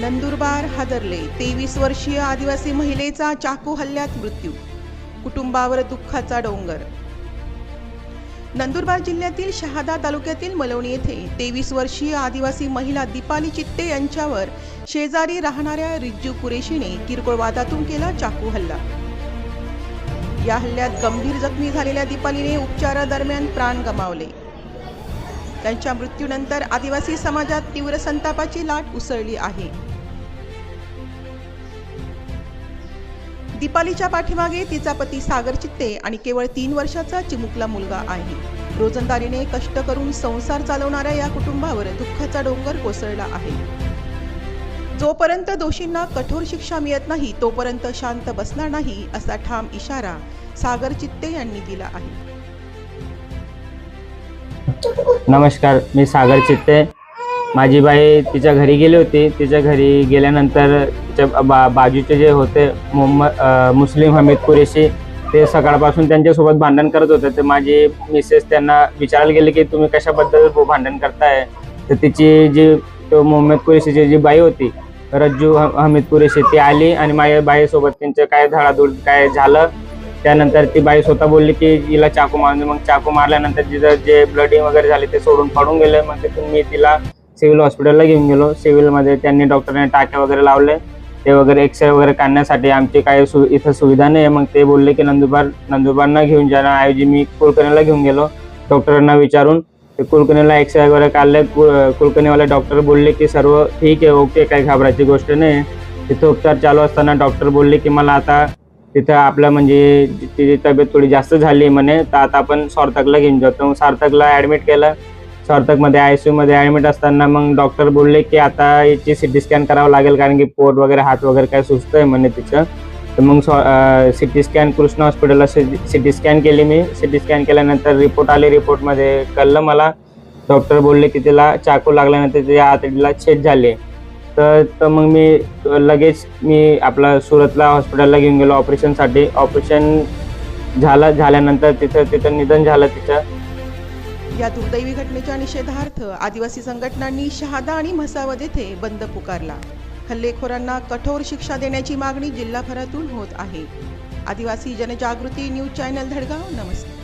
नंदुरबार हादरले. तेवीस वर्षीय आदिवासी महिलेचा चाकू हल्ल्यात मृत्यू. कुटुंबावर दुःखाचा डोंगर. नंदुरबार जिल्ह्यातील शहादा तालुक्यातील मलवणी येथे तेवीस वर्षीय आदिवासी महिला दीपाली चित्ते यांच्यावर शेजारी राहणाऱ्या रिज्जू कुरेशीने किरकोळ वादातून केला चाकू हल्ला. या हल्ल्यात गंभीर जखमी झालेल्या दीपालीने उपचारादरम्यान प्राण गमावले. त्यांच्या मृत्यूनंतर आदिवासी समाजात तीव्र संतापाची लाट उसळली आहे. दीपालीच्या पाठीमागे तिचा पती सागर चित्ते आणि केवळ तीन वर्षाचा चिमुकला मुलगा आहे. रोजंदारीने कष्ट करून संसार चालवणाऱ्या या कुटुंबावर दुःखाचा डोंगर कोसळला आहे. जोपर्यंत दोषींना कठोर शिक्षा मिळत नाही तोपर्यंत शांत बसणार नाही असा ठाम इशारा सागर चित्ते यांनी दिला आहे. नमस्कार मी सागर चित्ते. माझी बाई तिच्या घरी गेली होती. तिच्या घरी गेल्यानंतर तिच्या बा बाजूचे जे होते मोहम्मद मुस्लिम हमीद कुरेशी ते सकाळपासून त्यांच्यासोबत भांडण करत होते. तर माझी मिसेस त्यांना विचारायला गेले की तुम्ही कशाबद्दल भांडण करताय? तर तिची जी तो मोहम्मद कुरेशीची जी बाई होती रज्जू हमीद कुरेशी ती आली आणि माझ्या बाईसोबत त्यांचं काय धडाधूड काय झालं? त्यानंतर ती बाई स्वतः बोलली की हिला चाकू मारून मग चाकू मारल्यानंतर तिचं जे ब्लडिंग वगैरे झाले ते सोडून पडून गेलं. मग तिथून मी तिला सिव्हिल हॉस्पिटलला घेऊन गेलो. सिव्हिलमध्ये त्यांनी डॉक्टरने टाक्या वगैरे लावले. ते वगैरे एक्सरे वगैरे काढण्यासाठी आमची काही सु इथं सुविधा नाही आहे. मग ते बोलले की नंदुरबार नंदुरबारना घेऊन जाण्याऐवजी मी कुलकर्णीला घेऊन गेलो. डॉक्टरांना विचारून ते कुलकर्णीला एक्सरे वगैरे काढले. कुलकर्णीवाले डॉक्टर बोलले की सर्व ठीक आहे ओके काही घाबरायची गोष्ट नाही तिथं उपचार चालू असताना डॉक्टर बोलले की मला आता तिथं आपलं म्हणजे तिची तब्येत थोडी जास्त झाली म्हणे. तर आता आपण सार्थकला घेऊन जातो मग सार्थकला ॲडमिट केलं. सार्थकमध्ये आय सी मध्ये ॲडमिट असताना मग डॉक्टर बोलले की आता याची सी टी स्कॅन करावं लागेल कारण की पोट वगैरे हात वगैरे काय सुचतंय म्हणे तिचं. तर मग सी टी स्कॅन कृष्णा हॉस्पिटलला सी टी स्कॅन केली मी. सी टी स्कॅन केल्यानंतर रिपोर्ट आले रिपोर्टमध्ये कळलं मला. डॉक्टर बोलले की तिला चाकू लागल्यानंतर तिच्या आतडीला छेद झाली. तर तर मग मी लगेच मी आपला सुरतला हॉस्पिटलला घेऊन गेलो ऑपरेशनसाठी ऑपरेशन झालं झाल्यानंतर तिथं तिथं निधन झालं तिचं. या दुर्दैवी घटनेच्या निषेधार्थ आदिवासी संघटनांनी शहादा आणि म्हसावद येथे बंद पुकारला. हल्लेखोरांना कठोर शिक्षा देण्याची मागणी जिल्हाभरातून होत आहे. आदिवासी जनजागृती न्यूज चॅनल धडगाव नमस्कार.